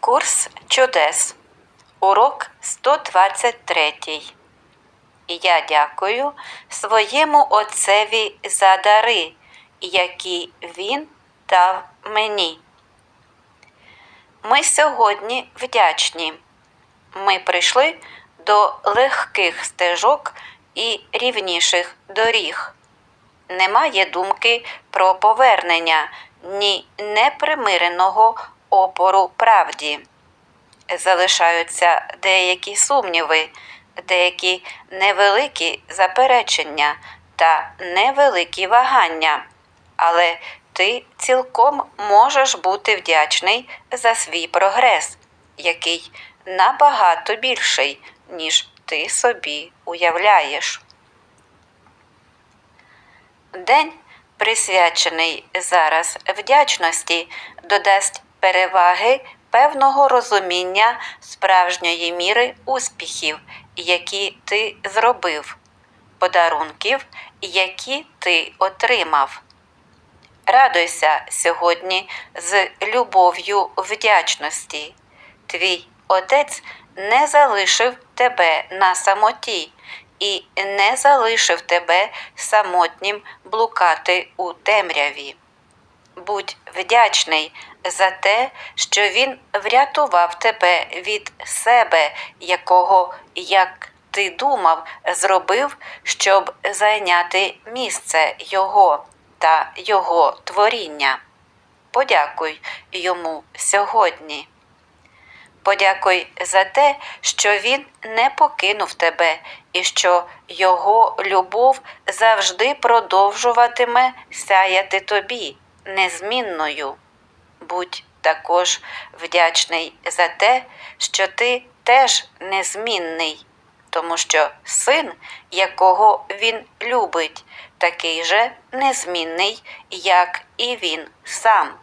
Курс чудес. Урок 123. І я дякую своєму Отцеві за дари, які Він дав мені. Ми сьогодні вдячні. Ми прийшли до легких стежок і рівніших доріг. Немає думки про повернення ні непримиреного опору правді. Залишаються деякі сумніви, деякі невеликі заперечення та невеликі вагання, але ти цілком можеш бути вдячний за свій прогрес, який набагато більший, ніж ти собі уявляєш. День, присвячений зараз вдячності, додасть переваги певного розуміння справжньої міри успіхів, які ти зробив, подарунків, які ти отримав. Радуйся сьогодні з любов'ю вдячності. Твій отець не залишив тебе на самоті і не залишив тебе самотнім блукати у темряві. Будь вдячний за те, що він врятував тебе від себе, якого, як ти думав, зробив, щоб зайняти місце його та його творіння. Подякуй йому сьогодні. Подякуй за те, що він не покинув тебе і що його любов завжди продовжуватиме сяяти тобі незмінною. Будь також вдячний за те, що ти теж незмінний, тому що син, якого він любить, такий же незмінний, як і він сам.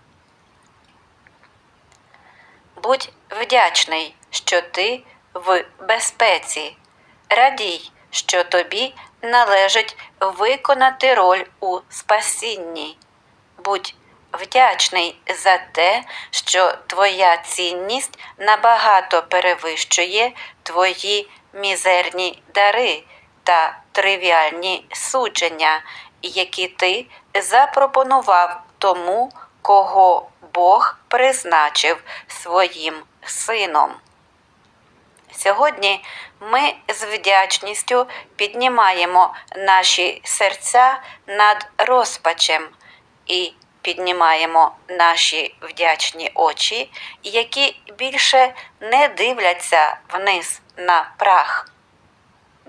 Будь вдячний, що ти в безпеці. Радій, що тобі належить виконати роль у спасінні. Будь вдячний за те, що твоя цінність набагато перевищує твої мізерні дари та тривіальні судження, які ти запропонував тому, кого Бог призначив своїм сином. Сьогодні ми з вдячністю піднімаємо наші серця над розпачем і піднімаємо наші вдячні очі, які більше не дивляться вниз на прах.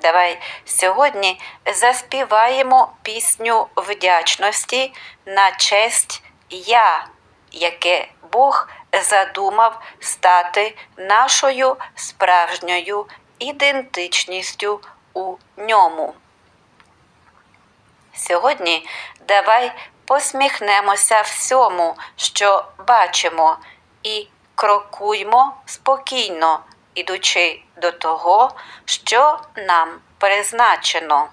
Давай сьогодні заспіваємо пісню вдячності на честь Я, яке Бог задумав стати нашою справжньою ідентичністю у ньому. Сьогодні давай посміхнемося всьому, що бачимо, і крокуймо спокійно, ідучи до того, що нам призначено.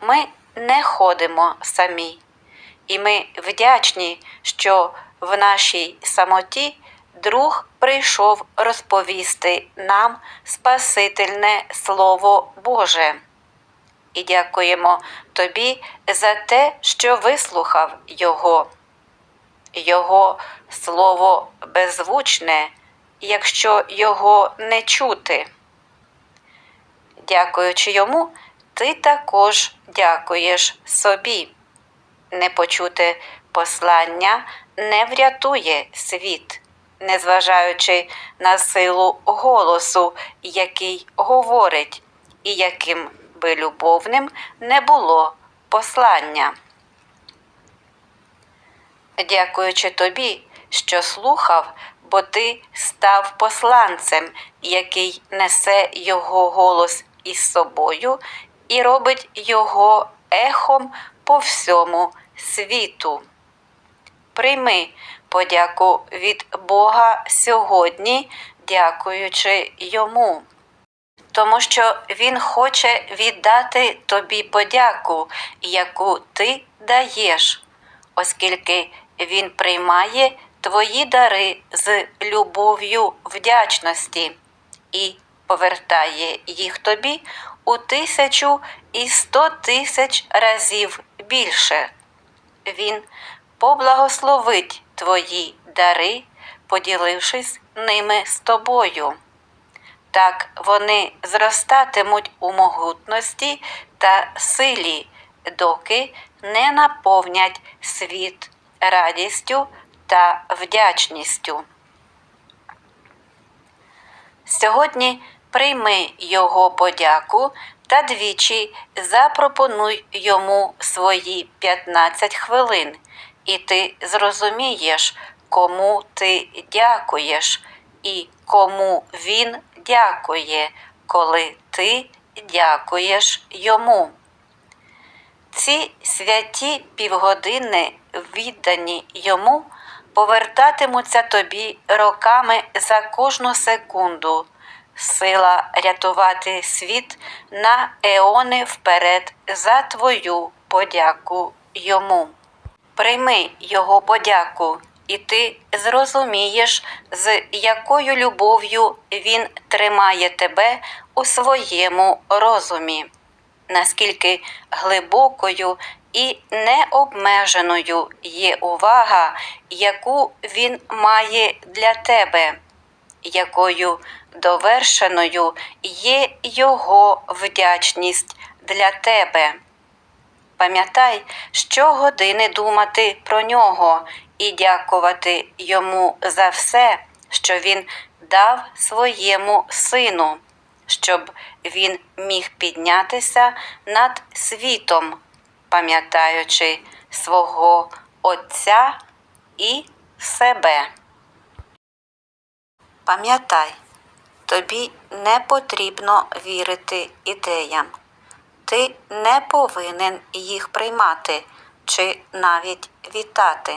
Ми не ходимо самі, і ми вдячні, що в нашій самоті друг прийшов розповісти нам Спасительне Слово Боже. І дякуємо тобі за те, що вислухав Його. Його слово беззвучне, якщо його не чути. Дякуючи йому, ти також дякуєш собі. Непочуте послання не врятує світ, незважаючи на силу голосу, який говорить, і яким би любовним не було послання. Дякуючи тобі, що слухав, бо ти став посланцем, який несе його голос із собою і робить його ехом по всьому світу. Прийми подяку від Бога сьогодні, дякуючи йому. Тому що Він хоче віддати тобі подяку, яку ти даєш, оскільки Він приймає твої дари з любов'ю вдячності і повертає їх тобі у тисячу і сто тисяч разів більше. Він поблагословить твої дари, поділившись ними з тобою. Так вони зростатимуть у могутності та силі, доки не наповнять світ радістю та вдячністю. Сьогодні прийми його подяку та двічі запропонуй йому свої 15 хвилин, і ти зрозумієш, кому ти дякуєш і кому він дякує, коли ти дякуєш йому. Ці святі півгодини, віддані йому, повертатимуться тобі роками за кожну секунду. Сила рятувати світ на еони вперед за твою подяку йому. Прийми його подяку, і ти зрозумієш, з якою любов'ю він тримає тебе у своєму розумі наскільки глибокою і необмеженою є увага, яку він має для тебе, якою довершеною є його вдячність для тебе. Пам'ятай, щогодини думати про нього і дякувати йому за все, що він дав своєму сину щоб він міг піднятися над світом, пам'ятаючи свого Отця і себе. Пам'ятай, тобі не потрібно вірити ідеям. Ти не повинен їх приймати чи навіть вітати.